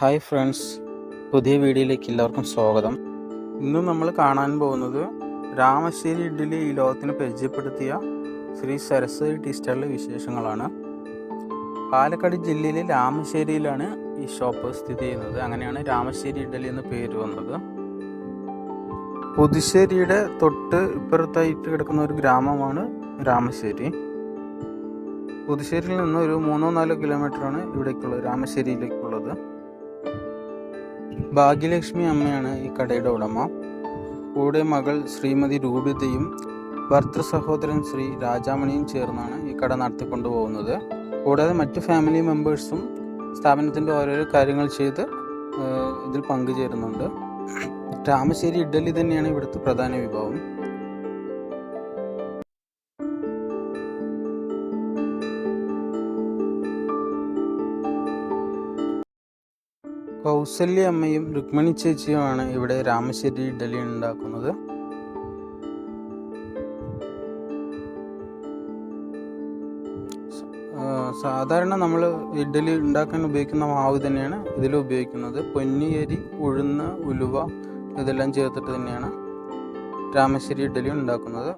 Hi friends പുതിയ വീഡിയോയിലേക്ക് എല്ലാവർക്കും സ്വാഗതം. ഇന്ന് നമ്മൾ കാണാൻ പോകുന്നത് രാമശ്ശേരി ഇഡ്ഡലി ഈ ലോകത്തിന് പരിചയപ്പെടുത്തിയ ശ്രീ സരസ്വതി ടീസ്റ്ററിലെ വിശേഷങ്ങളാണ്. പാലക്കാട് ജില്ലയിലെ രാമശ്ശേരിയിലാണ് ഈ ഷോപ്പ് സ്ഥിതി ചെയ്യുന്നത്. അങ്ങനെയാണ് രാമശ്ശേരി ഇഡ്ഡലി എന്ന് പേര് വന്നത്. പുതുശ്ശേരിയുടെ തൊട്ട് ഇപ്പുറത്തായിട്ട് കിടക്കുന്ന ഒരു ഗ്രാമമാണ് രാമശ്ശേരി. പുതുശ്ശേരിയിൽ നിന്ന് ഒരു മൂന്നോ നാലോ കിലോമീറ്ററാണ് ഇവിടേക്കുള്ളത് രാമശ്ശേരിയിലേക്കുള്ളത്. ഭാഗ്യലക്ഷ്മി അമ്മയാണ് ഈ കടയുടെ ഉടമ. കൂടെ മകൾ ശ്രീമതി രൂപിതയും ഭർത്തൃ സഹോദരൻ ശ്രീ രാജാമണിയും ചേർന്നാണ് ഈ കട നടത്തിക്കൊണ്ടു പോകുന്നത് കൂടാതെ മറ്റ് ഫാമിലി മെമ്പേഴ്സും സ്ഥാപനത്തിന്റെ ഓരോരോ കാര്യങ്ങൾ ചെയ്ത് ഇതിൽ പങ്കുചേരുന്നുണ്ട്. രാമശ്ശേരി ഇഡ്ഡലി തന്നെയാണ് ഇവിടുത്തെ പ്രധാന വിഭവം. കൗസല്യ അമ്മയും രുക്മിണി ചേച്ചിയുമാണ് ഇവിടെ രാമശ്ശേരി ഇഡലി ഉണ്ടാക്കുന്നത്. സാധാരണ നമ്മൾ ഇഡ്ഡലി ഉണ്ടാക്കാൻ ഉപയോഗിക്കുന്ന മാവ് തന്നെയാണ് ഇതിൽ ഉപയോഗിക്കുന്നത്. പൊന്നിയരി ഉഴുന്ന് ഉലുവ ഇതെല്ലാം ചേർത്തിട്ട് തന്നെയാണ് രാമശ്ശേരി ഇഡ്ഡലി ഉണ്ടാക്കുന്നത്.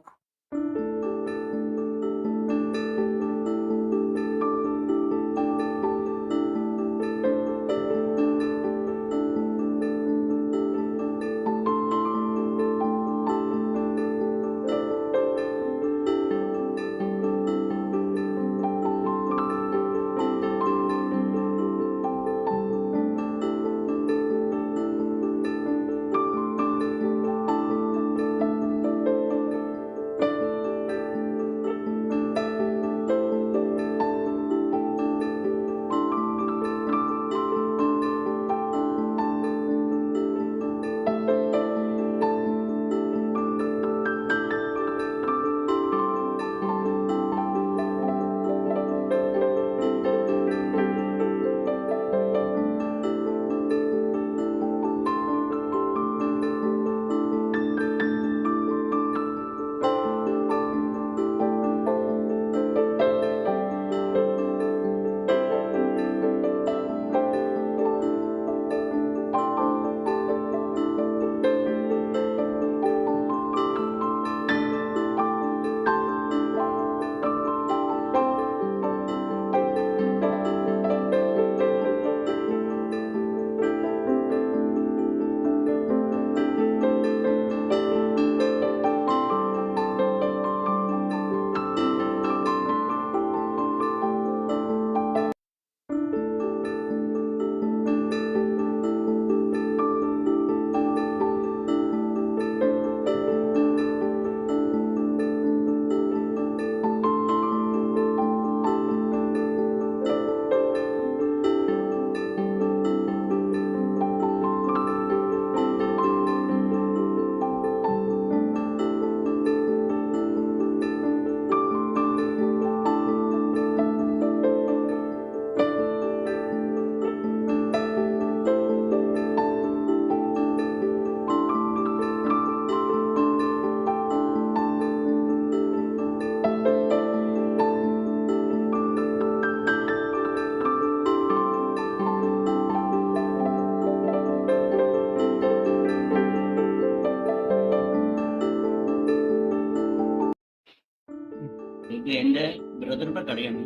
കടയാണ്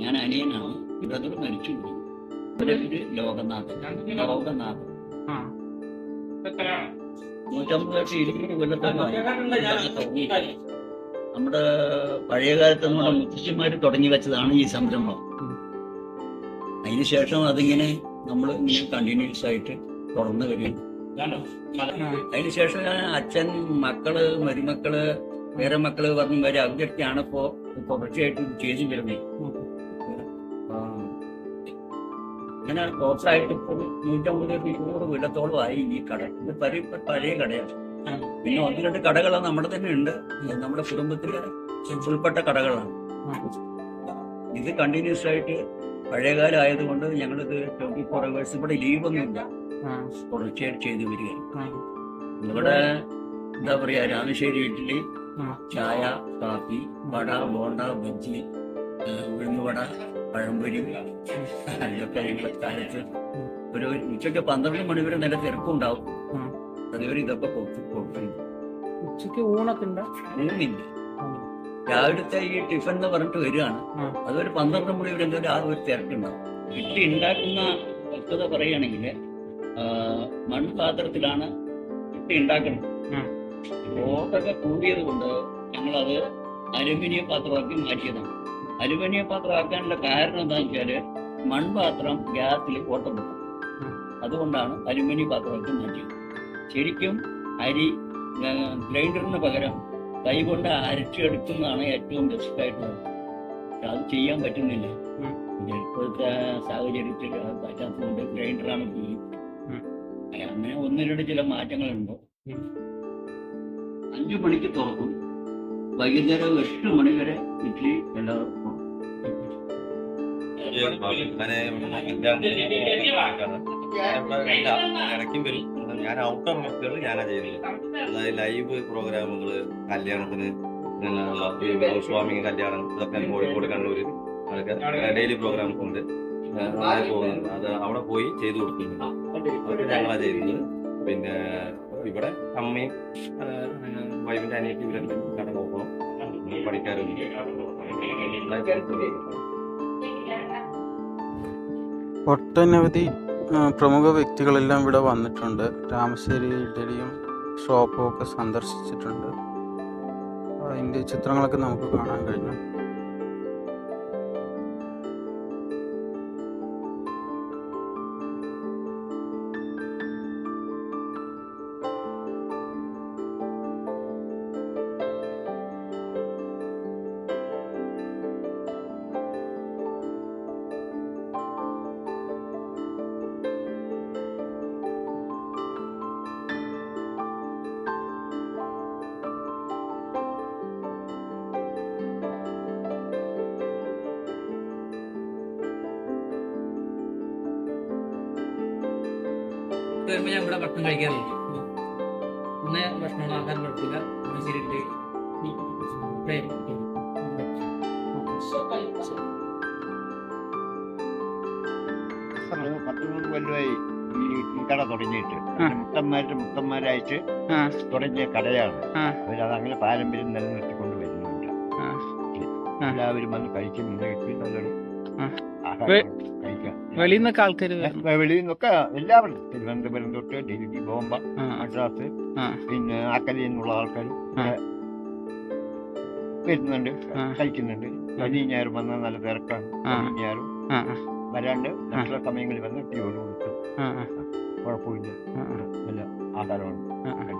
ഞാൻ അനിയനാണ്. ബ്രദർ മരിച്ചു ലോകനാഥൻ. ലോകനാഥൻ. നൂറ്റമ്പത്. നമ്മുടെ പഴയ കാലത്ത് നമ്മുടെ മുത്തശ്ശിമാര് തുടങ്ങി വെച്ചതാണ് ഈ സംരംഭം. അതിനുശേഷം അതിങ്ങനെ നമ്മൾ ഇങ്ങനെ കണ്ടിന്യൂസ് ആയിട്ട് തുടർന്ന് വരും അതിനുശേഷം അച്ഛൻ മക്കൾ മരുമക്കൾ വേറെ മക്കൾ പറഞ്ഞു വരെ അവരൊക്കെയാണ് ഇപ്പോ തുടർച്ചയായിട്ട് ചെയ്തു വരുന്നത്. അങ്ങനെ ടോട്ടലായിട്ട് ഇപ്പൊ നൂറ്റമ്പത് ഇരുന്നൂറ് വീടത്തോളം ആയി ഈ കട. ഇത് പരി പഴയ കടയാണ്. പിന്നെ ഒന്ന് രണ്ട് കടകൾ നമ്മുടെ തന്നെ ഉണ്ട്. നമ്മുടെ കുടുംബത്തിലെ ഉൾപ്പെട്ട കടകളാണ്. ഇത് കണ്ടിന്യൂസ് ആയിട്ട് പഴയകാലം ആയതുകൊണ്ട് ഞങ്ങളിത് ട്വന്റി ഫോർ അവേഴ്സ് ഇവിടെ ലീവൊന്നുമില്ല. തുടർച്ചയായിട്ട് ചെയ്തു വരികയാണ്. ഇവിടെ എന്താ പറയാ രാമശ്ശേരി ഇഡ്ഡലി ചായ കാപ്പി വട ബോണ്ട ബജ്ജി ഉഴുന്നുവട പഴംപൊരി ഞങ്ങൾ കാലത്ത് ഒരു ഉച്ചയ്ക്ക് പന്ത്രണ്ട് മണി വരെ നല്ല തിരക്കും ഉണ്ടാവും ഉം. അതുവരെ ഇതൊക്കെ ഉച്ചയ്ക്ക് ഊണൊക്കെ ഊണില്ല. രാവിലത്തെ ഈ ടിഫൻ എന്ന് പറഞ്ഞിട്ട് വരികയാണ്. അതൊരു പന്ത്രണ്ട് മണി വരെ എന്തോ ആ ഒരു തിരക്കുണ്ടാവും. ഇട്ടി ഉണ്ടാക്കുന്ന വസ്തുത പറയുകയാണെങ്കിൽ മൺപാത്രത്തിലാണ് ഇട്ടി ഉണ്ടാക്കുന്നത് ഉം. ഓട്ടൊക്കെ കൂടിയത് കൊണ്ട് ഞങ്ങളത് അലുമിനിയം പാത്രമാക്കി മാറ്റിയതാണ് അലുമിനിയം പാത്രമാക്കാനുള്ള കാരണം എന്താണെന്ന് വെച്ചാൽ മൺപാത്രം ഗ്യാസിൽ ഓട്ടം കിട്ടും. അതുകൊണ്ടാണ് അലുമിനിയം പാത്രമാക്കി മാറ്റിയത് ശരിക്കും അരി ഗ്രൈൻഡറിന് പകരം കൈ കൊണ്ട് അരച്ചെടുക്കുന്നതാണ് ഏറ്റവും ബെസ്റ്റ് ആയിട്ടുള്ളത് അത് ചെയ്യാൻ പറ്റുന്നില്ല ഇപ്പോഴത്തെ സാഹചര്യത്തിൽ പറ്റാത്തതുകൊണ്ട് ഗ്രൈൻഡറാണ് ചെയ്യും. അങ്ങനെ ഒന്ന് രണ്ട് ചില മാറ്റങ്ങളുണ്ട്. അഞ്ചു മണിക്ക് തുറക്കും. വൈകുന്നേരം എട്ട് മണി വരെ ഇഡ്ഡലി എല്ലാവർക്കും ഇടയ്ക്കും വരും. ഞാൻ ഔട്ടർ വർക്കുകൾ ഞാനാ ചെയ്യുന്നത്. അതായത് ലൈവ് പ്രോഗ്രാമുകൾ കല്യാണത്തിന് വാമിങ് കല്യാണം ഇതൊക്കെ കോഴിക്കോട് കണ്ണൂര് അതൊക്കെ ഡെയിലി പ്രോഗ്രാംസ് ഉണ്ട്. അത് അവിടെ പോയി ചെയ്തു കൊടുക്കുന്നുണ്ട്. അതൊക്കെ ഞങ്ങളാ ചെയ്യുന്നത്. പിന്നെ ഇവിടെ അമ്മയും വൈഫിന്റെ അനിയത്തി ഇവരെല്ലാം നോക്കണം പഠിക്കാറുണ്ട്. ഒട്ടനവധി പ്രമുഖ വ്യക്തികളെല്ലാം ഇവിടെ വന്നിട്ടുണ്ട്. രാമശ്ശേരി ഇഡലിയും ഷോപ്പും ഒക്കെ സന്ദർശിച്ചിട്ടുണ്ട്. അതിന്റെ ചിത്രങ്ങളൊക്കെ നമുക്ക് കാണാൻ കഴിഞ്ഞു. വരുമ്പോ ഞാൻ ഇവിടെ ഭക്ഷണം കഴിക്കാറില്ല ഒന്ന് ഭക്ഷണം ആക്കാൻ പറ്റില്ല. ശരിയിട്ട് കൊല്ലമായി ഈ കട തുടങ്ങിയിട്ട്. മുത്തന്മാരുടെ മുത്തന്മാരായിട്ട് ആ. തുടങ്ങിയ കടയാണ്. ആ. അവരത് അങ്ങനെ പാരമ്പര്യം നിലനിർത്തിക്കൊണ്ട് വരുന്നുണ്ട്. എല്ലാവരും വന്ന് കഴിക്കും ഇന്ന് വെളിയിൽ നിന്നൊക്കെ ആൾക്കാർ വെളിയിൽ നിന്നൊക്കെ എല്ലാവരും തിരുവനന്തപുരം തൊട്ട് ഡൽഹി ബോംബ മദ്രാസ്. പിന്നെ അക്കരയിൽ നിന്നുള്ള ആൾക്കാർ. വരുന്നുണ്ട്. കഴിക്കുന്നുണ്ട്. ശനി വന്ന വന്നാൽ നല്ല തിരക്കാണ്. ശനി ഞായറും വരാണ്ട് മറ്റുള്ള സമയങ്ങളിൽ വന്ന് ടീ കൊടുക്കും കുഴപ്പമില്ല. നല്ല ആധാരമാണ്.